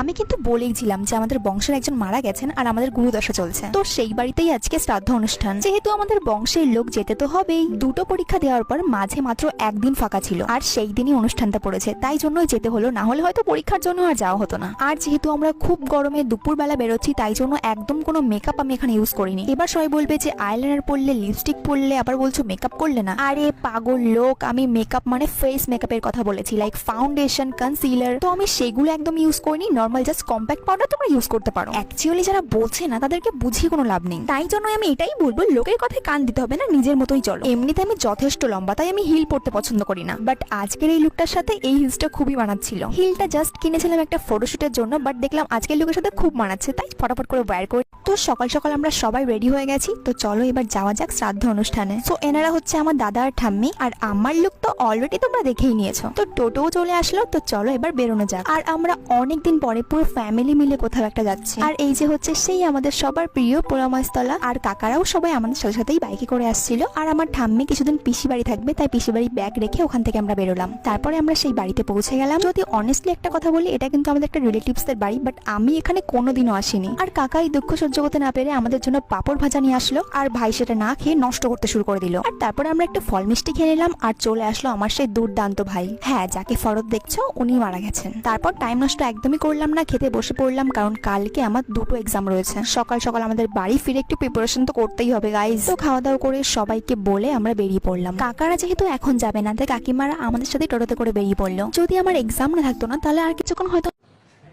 আমি কিন্তু বলেইছিলাম যে আমাদের বংশের একজন মারা গেছেন আর আমাদের গুরুদশা চলছে। তো সেই বাড়িতেই আজকে শ্রাদ্ধ অনুষ্ঠান। যেহেতু আমাদের বংশের লোক যেতে তো হবেই, দুটো পরীক্ষা দেওয়ার পর মাঝে মাত্র একদিন ফাঁকা ছিল। আর সেই দিনই অনুষ্ঠানটা পড়েছে, তাই জন্যই যেতে হলো, না হলে হয়তো পরীক্ষার জন্য আর যাওয়া হতো না। আর যেহেতু আমরা খুব গরমে দুপুরবেলা বেরোচ্ছি, তাই জন্য একদম কোনো মেকআপ আমি এখানে ইউজ করিনি। এবার সবাই বলবে যে আইলাইনার পরলে লিপস্টিক পরলে, আবার বলছো মেকআপ করলে না। আরে, পাগল লোক, আমি মেকআপ মানে ফেস মেকআপের কথা বলেছি লাইক ফাউন্ডেশন কনসিলার তো আমি সেগুলো একদম ইউজ করিনি নর্মাল জাস্ট কম্প্যাক্ট পাউডার তোমরা ইউজ করতে পারো। অ্যাকচুয়ালি যারা বোঝে না তাদেরকে বুঝিয়ে কোনো লাভ নেই। তাই জন্য আমি এটাই বলব লোকের কথায় কান দিতে হবে না নিজের মতোই চলো। এমনিতে আমি যথেষ্ট লম্বা তাই আমি হিল পরতে পছন্দ করি না। বাট আজকের এই লুকটার সাথে এই হিলসটা খুবই মানাচ্ছিল। হিলটা জাস্ট কিনেছিলাম একটা ফটোশুটের জন্য বাট দেখলাম আজকের লুকের সাথে খুব মানাচ্ছে তাই ফটাফট করে বের করে। তো সকাল সকাল আমরা সবাই রেডি হয়ে গেছি তো চলো এবার যাওয়া যাক শ্রাদ্ধ অনুষ্ঠানে। তো এনারা হচ্ছে আমার দাদা আর ঠাম্মি আর আমার লুক তো অলরেডি তোমরা দেখেই নিয়েছো। তো টোটোও চলে আসলো তো চলো এবার বেরোনো যাক। আর আমরা অনেকদিন পরে পুরো ফ্যামিলি মিলে কোথাও একটা যাচ্ছে। আর এই যে হচ্ছে সেই আমাদের সবার প্রিয় পোড়ামাছতলা। আর কাকারাও সবাই আমাদের সাথে সাথেই বাইকে করে আসছিল। আর আমার ঠাম্মি কিছুদিন পিসি বাড়ি থাকবে, তাই পিসি বাড়ি ব্যাগ রেখে ওখান থেকে আমরা বেরোলাম। তারপরে আমরা সেই বাড়িতে পৌঁছে গেলাম। যদি অনেস্টলি একটা কথা বলি, এটা কিন্তু আমাদের একটা রিলেটিভসদের বাড়ি বাট আমি এখানে কোনোদিনও আসিনি। আর কাকাই দুঃখ সহ্য করতে না পেরে আমাদের জন্য পাপড় ভাজা নিয়ে আসলো। আর ভাই সেটা না খেয়ে নষ্ট করতে শুরু করে দিল। আর তারপরে আমরা একটা ফল মিষ্টি খেয়ে নিলাম, আর চলে আসলো আমার সেই দুর্দান্ত ভাই। হ্যাঁ যাকে ফরত দেখছ উনি মারা গেছেন। তারপর টাইম নষ্ট একদমই করলাম না খেতে বসে পড়লাম কারণ কালকে আমার দুটো এক্সাম রয়েছে। সকাল সকাল আমাদের বাড়ি ফিরে একটু প্রিপারেশন তো করতেই হবে গাইজ তো খাওয়া দাওয়া করে সবাইকে বলে আমরা বেরিয়ে পড়লাম। কাকারা যেহেতু এখন যাবে না তাই কাকিমারা আমাদের সাথে টোটোতে করে বেরিয়ে পড়ল। যদি আমার এক্সাম না থাকতো না তাহলে আর কিছুক্ষণ হয়তো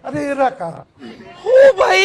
আরে ও ভাই!